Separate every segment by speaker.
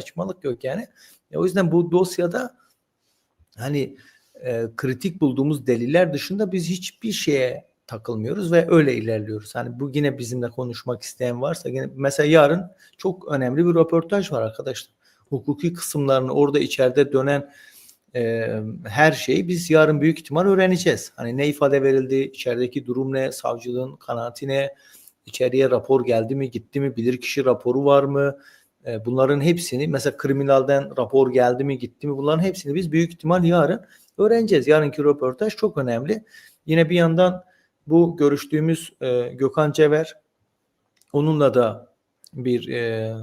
Speaker 1: saçmalık yok yani. E, o yüzden bu dosyada hani e, kritik bulduğumuz deliller dışında biz hiçbir şeye takılmıyoruz ve öyle ilerliyoruz. Hani bu yine bizimle konuşmak isteyen varsa yine mesela yarın çok önemli bir röportaj var arkadaşlar. Hukuki kısımlarını orada içeride dönen e, her şeyi biz yarın büyük ihtimal öğreneceğiz. Hani ne ifade verildi, içerideki durum ne, savcılığın kanaati ne, içeriye rapor geldi mi, gitti mi, bilirkişi raporu var mı? E, bunların hepsini mesela kriminalden rapor geldi mi, gitti mi? Bunların hepsini biz büyük ihtimal yarın öğreneceğiz. Yarınki röportaj çok önemli. Yine bir yandan bu görüştüğümüz e, Gökhan Cever onunla da bir e,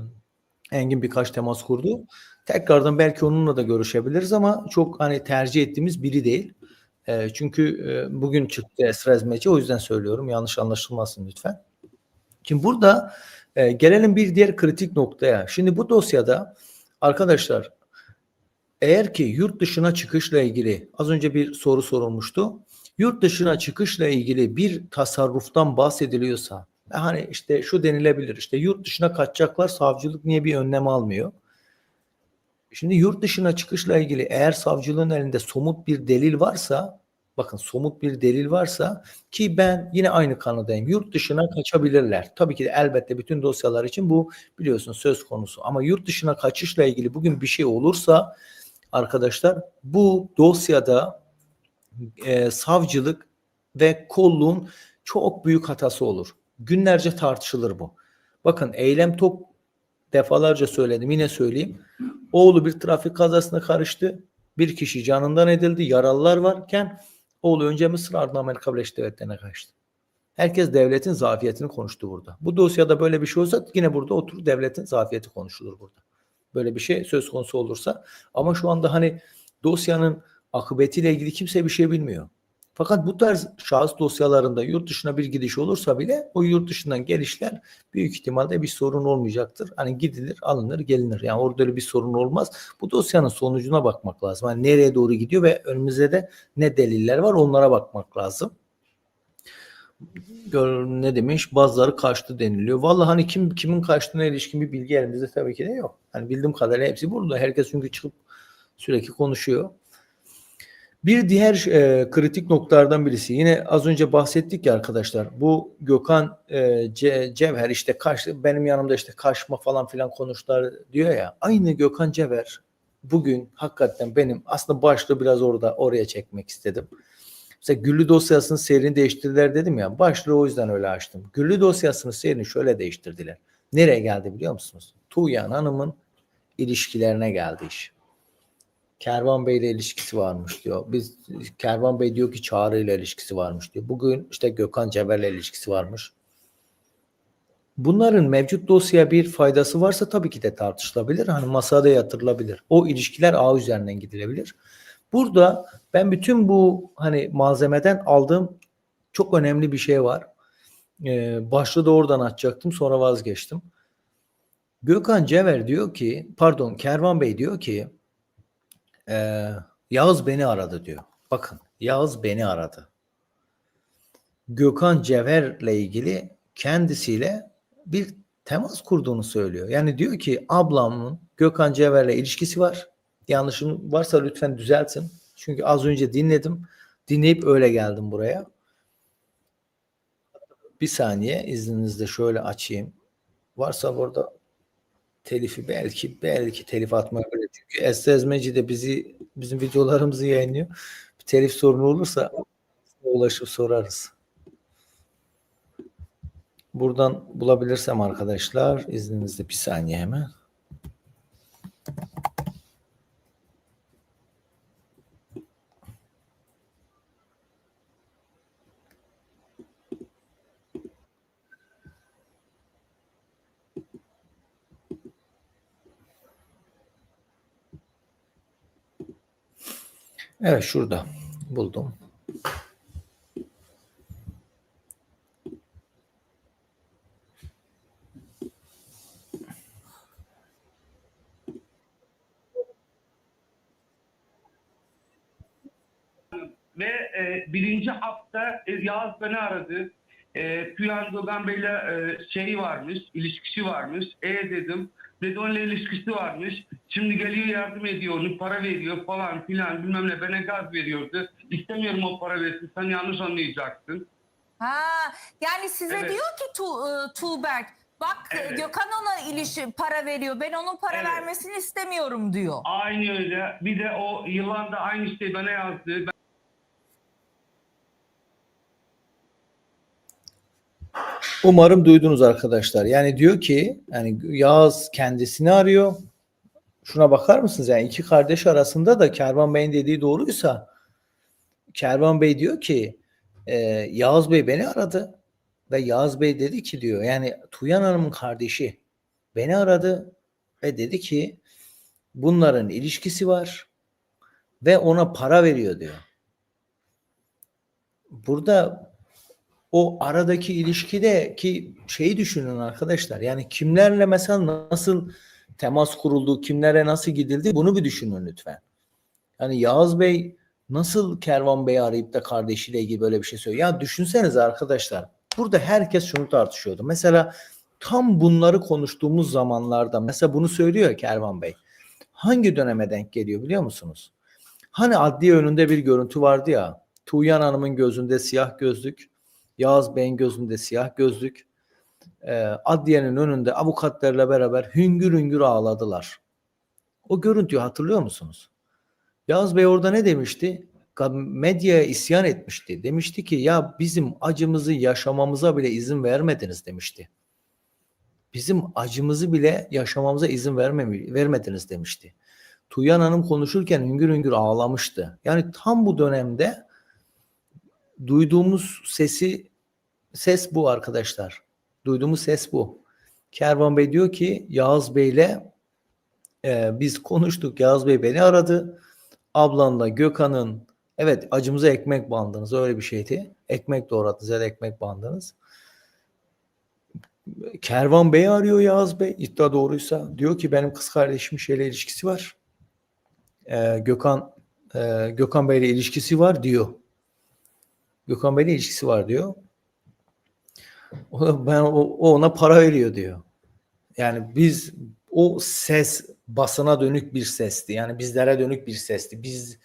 Speaker 1: Engin birkaç temas kurdu. Tekrardan belki onunla da görüşebiliriz ama çok hani tercih ettiğimiz biri değil. E, çünkü e, bugün çıktı Esra Ezmeci o yüzden söylüyorum. Yanlış anlaşılmasın lütfen. Şimdi burada e, gelelim bir diğer kritik noktaya. Şimdi bu dosyada arkadaşlar eğer ki yurt dışına çıkışla ilgili az önce bir soru sorulmuştu. Yurt dışına çıkışla ilgili bir tasarruftan bahsediliyorsa hani işte şu denilebilir işte yurt dışına kaçacaklar savcılık niye bir önlem almıyor? Şimdi yurt dışına çıkışla ilgili eğer savcılığın elinde somut bir delil varsa bakın somut bir delil varsa ki ben yine aynı kanıdayım. Yurt dışına kaçabilirler. Tabii ki de elbette bütün dosyalar için bu biliyorsun söz konusu. Ama yurt dışına kaçışla ilgili bugün bir şey olursa arkadaşlar bu dosyada e, savcılık ve kolluğun çok büyük hatası olur. Günlerce tartışılır bu. Bakın eylem top defalarca söyledim yine söyleyeyim. Oğlu bir trafik kazasına karıştı. Bir kişi canından edildi. Yaralılar varken oğlu önce Mısır ardından Amerika Birleşik Devletleri'ne kaçtı. Herkes devletin zafiyetini konuştu burada. Bu dosyada böyle bir şey olsa yine burada otur devletin zafiyeti konuşulur burada. Böyle bir şey söz konusu olursa. Ama şu anda hani dosyanın akıbetiyle ilgili kimse bir şey bilmiyor. Fakat bu tarz şahıs dosyalarında yurt dışına bir gidiş olursa bile o yurt dışından gelişler büyük ihtimalle bir sorun olmayacaktır. Hani gidilir, alınır, gelinir. Yani orada öyle bir sorun olmaz. Bu dosyanın sonucuna bakmak lazım. Hani nereye doğru gidiyor ve önümüzde de ne deliller var onlara bakmak lazım. Gör, ne demiş? Bazıları kaçtı deniliyor. Vallahi hani kim kimin kaçtığına ilişkin bir bilgi elimizde tabii ki de yok. Hani bildiğim kadarıyla hepsi burada. Herkes çünkü çıkıp sürekli konuşuyor. Bir diğer e, kritik noktalardan birisi yine az önce bahsettik ya arkadaşlar bu Gökhan e, Ce, Cevher işte kaç benim yanımda işte kaçma falan filan konuştular diyor ya aynı Gökhan Cevher bugün hakikaten benim aslında başlığı biraz orada oraya çekmek istedim. Mesela Güllü dosyasının seyrini değiştirdiler dedim ya başlığı o yüzden öyle açtım. Güllü dosyasının seyrini şöyle değiştirdiler. Nereye geldi biliyor musunuz? Tuğyan Hanım'ın ilişkilerine geldi iş. Kervan Bey ile ilişkisi varmış diyor. Biz Kervan Bey diyor ki Çağrı ile ilişkisi varmış diyor. Bugün işte Gökhan Ceber ile ilişkisi varmış. Bunların mevcut dosyaya bir faydası varsa tabii ki de tartışılabilir. Hani masada yatırılabilir. O ilişkiler ağ üzerinden gidilebilir. Burada ben bütün bu hani malzemeden aldığım çok önemli bir şey var. Ee, başlığı da oradan açacaktım sonra vazgeçtim. Gökhan Cever diyor ki pardon Kervan Bey diyor ki ee, Yağız beni aradı diyor. Bakın Yağız beni aradı. Gökhan Cevher'le ilgili kendisiyle bir temas kurduğunu söylüyor. Yani diyor ki ablamın Gökhan Cevher'le ilişkisi var. Yanlışım varsa lütfen düzeltin. Çünkü az önce dinledim. Dinleyip öyle geldim buraya. Bir saniye izninizle şöyle açayım. Varsa burada telifi belki belki telif atmayabilir. Çünkü Estezmeci de bizi bizim videolarımızı yayınlıyor. Bir telif sorunu olursa ulaşıp sorarız. Buradan bulabilirsem arkadaşlar izninizle bir saniye hemen. Evet şurada buldum.
Speaker 2: Ve e, birinci hafta e, Yağız beni aradı. E, Püyan Gökhan Bey'le e, şey varmış, ilişkisi varmış. E dedim. Dedi onunla ilişkisi varmış. Şimdi geliyor yardım ediyor onu para veriyor falan filan bilmem ne bana gaz veriyordu. İstemiyorum o para versin sen yanlış anlayacaksın.
Speaker 3: Ha, yani size
Speaker 2: Evet.
Speaker 3: diyor ki tu, e, Tuğberk bak e,
Speaker 2: Evet.
Speaker 3: Gökhan ona ilişki para veriyor. Ben onun para
Speaker 2: Evet.
Speaker 3: vermesini istemiyorum diyor.
Speaker 2: Aynı öyle. Bir de o yılan da aynı şey bana yazdı.
Speaker 1: Umarım duydunuz arkadaşlar. Yani diyor ki yani Yağız kendisini arıyor. Şuna bakar mısınız? Yani iki kardeş arasında da Kervan Bey'in dediği doğruysa Kervan Bey diyor ki e, Yağız Bey beni aradı ve Yağız Bey dedi ki diyor yani Tuyan Hanım'ın kardeşi beni aradı ve dedi ki bunların ilişkisi var ve ona para veriyor diyor. Burada o aradaki ilişkideki şeyi düşünün arkadaşlar. Yani kimlerle mesela nasıl temas kuruldu, kimlere nasıl gidildi bunu bir düşünün lütfen. Yani Yağız Bey nasıl Kervan Bey'i arayıp da kardeşiyle ilgili böyle bir şey söylüyor. Ya düşünsenize arkadaşlar. Burada herkes şunu tartışıyordu. Mesela tam bunları konuştuğumuz zamanlarda mesela bunu söylüyor Kervan Bey. Hangi döneme denk geliyor biliyor musunuz? Hani adliye önünde bir görüntü vardı ya. Tuğyan Hanım'ın gözünde siyah gözlük, Yağız Bey'in gözünde siyah gözlük. Ee, adliyenin önünde avukatlarla beraber hüngür hüngür ağladılar. O görüntüyü hatırlıyor musunuz? Yağız Bey orada ne demişti? Medyaya isyan etmişti. Demişti ki ya bizim acımızı yaşamamıza bile izin vermediniz demişti. Bizim acımızı bile yaşamamıza izin vermemi- vermediniz demişti. Tuğyan Hanım konuşurken hüngür hüngür ağlamıştı. Yani tam bu dönemde duyduğumuz sesi ses bu arkadaşlar. Duyduğumuz ses bu. Kervan Bey diyor ki Yağız Bey'le e, biz konuştuk. Yağız Bey beni aradı. Ablanla Gökhan'ın evet acımıza ekmek bandınız. Öyle bir şeydi. Ekmek doğradınız ya ekmek bandınız. Kervan Bey arıyor Yağız Bey. İddia doğruysa. Diyor ki benim kız kardeşimin şeyle ilişkisi var. E, Gökhan e, Gökhan Bey'le ilişkisi var diyor. Gökhan Bey'le ilişkisi var diyor. Ben o, o ona para veriyor diyor. Yani biz o ses basına dönük bir sesti. Yani bizlere dönük bir sesti. Biz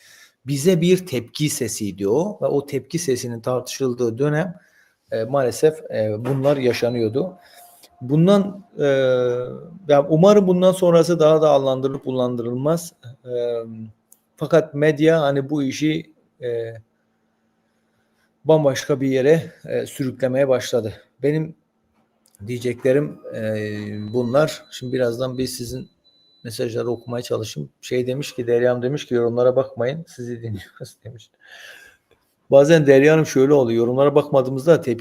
Speaker 1: bize bir tepki sesiydi o ve o tepki sesinin tartışıldığı dönem e, maalesef e, bunlar yaşanıyordu. Bundan e, ya umarım bundan sonrası daha da anlandırılıp kullandırılmaz. E, fakat medya hani bu işi e, bambaşka bir yere e, sürüklemeye başladı. Benim diyeceklerim e, bunlar. Şimdi birazdan bir sizin mesajları okumaya çalışayım. Şey demiş ki Deryam demiş ki yorumlara bakmayın sizi dinliyoruz demiş. Bazen Derya Hanım şöyle oluyor yorumlara bakmadığımızda tepki